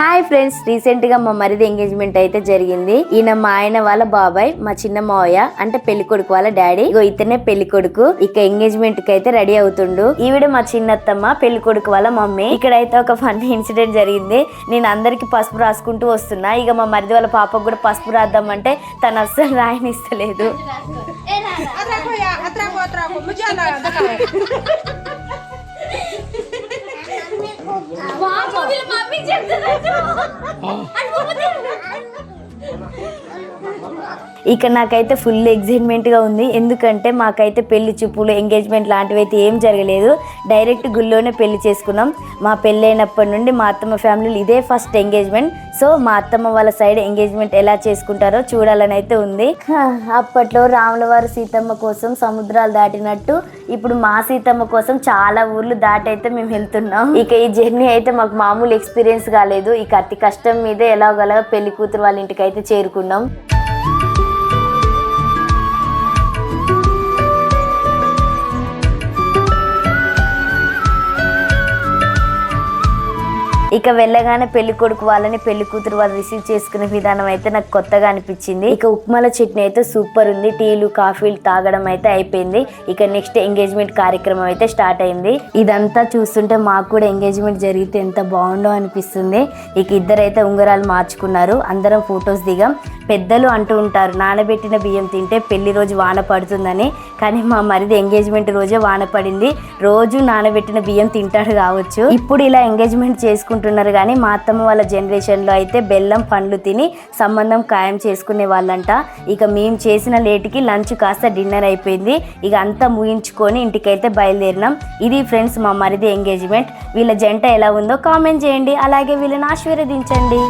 Hi friends రీసెంట్గా మా మరిది ఎంగేజ్మెంట్ అయితే జరిగింది. ఈయన మా ఆయన వాళ్ళ బాబాయ్ మా చిన్న మావయ్య అంటే పెళ్ళి కొడుకు వాళ్ళ డాడీ. ఇగో ఇతనే పెళ్ళి కొడుకు. ఇక ఎంగేజ్మెంట్కి అయితే రెడీ అవుతుండు. ఈవిడ మా చిన్నత్తమ్మ పెళ్ళి కొడుకు వాళ్ళ మమ్మీ. ఇక్కడ అయితే ఒక ఫన్ ఇన్సిడెంట్ జరిగింది. నేను అందరికి పసుపు రాసుకుంటూ వస్తున్నా. ఇక మా మరిది వాళ్ళ పాపకు కూడా పసుపు రాద్దామంటే తను అస్సలు రాయనిస్తలేదు. వామోదిల మమ్మీ చెప్తుంది ఇక నాకైతే ఫుల్ ఎగ్జైట్మెంట్గా ఉంది. ఎందుకంటే మాకైతే పెళ్ళి చూపులు ఎంగేజ్మెంట్ లాంటివి అయితే ఏం జరగలేదు. డైరెక్ట్ గుళ్ళోనే పెళ్ళి చేసుకున్నాం. మా పెళ్ళైనప్పటి నుండి మా అత్తమ్మ ఫ్యామిలీలో ఇదే ఫస్ట్ ఎంగేజ్మెంట్ సో మా అత్తమ్మ వాళ్ళ సైడ్ ఎంగేజ్మెంట్ ఎలా చేసుకుంటారో చూడాలని అయితే ఉంది. అప్పట్లో రాముల వారు సీతమ్మ కోసం సముద్రాలు దాటినట్టు ఇప్పుడు మా సీతమ్మ కోసం చాలా ఊర్లు దాటైతే మేము వెళ్తున్నాం. ఇక ఈ జర్నీ అయితే మాకు మామూలు ఎక్స్పీరియన్స్ కాలేదు. ఇక అతి కష్టం మీదే ఎలాగోలాగా పెళ్ళి కూతురు వాళ్ళ ఇంటికి అయితే చేరుకున్నాం. ఇక వెళ్ళగానే పెళ్ళి కొడుకు వాళ్ళని పెళ్ళి కూతురు వాళ్ళు రిసీవ్ చేసుకునే విధానం అయితే నాకు కొత్తగా అనిపించింది. ఇక ఉప్మాల చట్నీ అయితే సూపర్ ఉంది. టీలు కాఫీలు తాగడం అయితే అయిపోయింది. ఇక నెక్స్ట్ ఎంగేజ్మెంట్ కార్యక్రమం అయితే స్టార్ట్ అయింది. ఇదంతా చూస్తుంటే మాకు కూడా ఎంగేజ్మెంట్ జరిగితే ఎంత బాగుండో అనిపిస్తుంది. ఇక ఇద్దరైతే ఉంగరాలు మార్చుకున్నారు. అందరం ఫొటోస్ దిగాం. పెద్దలు అంటూ ఉంటారు నానబెట్టిన బియ్యం తింటే పెళ్ళి రోజు వాన పడుతుందని. కానీ మా మరిది ఎంగేజ్మెంట్ రోజే వాన పడింది. రోజు నానబెట్టిన బియ్యం తింటాడు కావచ్చు. ఇప్పుడు ఇలా ఎంగేజ్మెంట్ చేసుకుంటున్నారు కానీ మా అత్తమ్మ వాళ్ళ జనరేషన్లో అయితే బెల్లం పండ్లు తిని సంబంధం ఖాయం చేసుకునే వాళ్ళంట. ఇక మేము చేసిన లేటుకి లంచ్ కాస్త డిన్నర్ అయిపోయింది. ఇక అంతా ముగించుకొని ఇంటికైతే బయలుదేరినాం. ఇది ఫ్రెండ్స్ మా మరిది ఎంగేజ్మెంట్. వీళ్ళ జంట ఎలా ఉందో కామెంట్ చేయండి. అలాగే వీళ్ళని ఆశీర్వదించండి.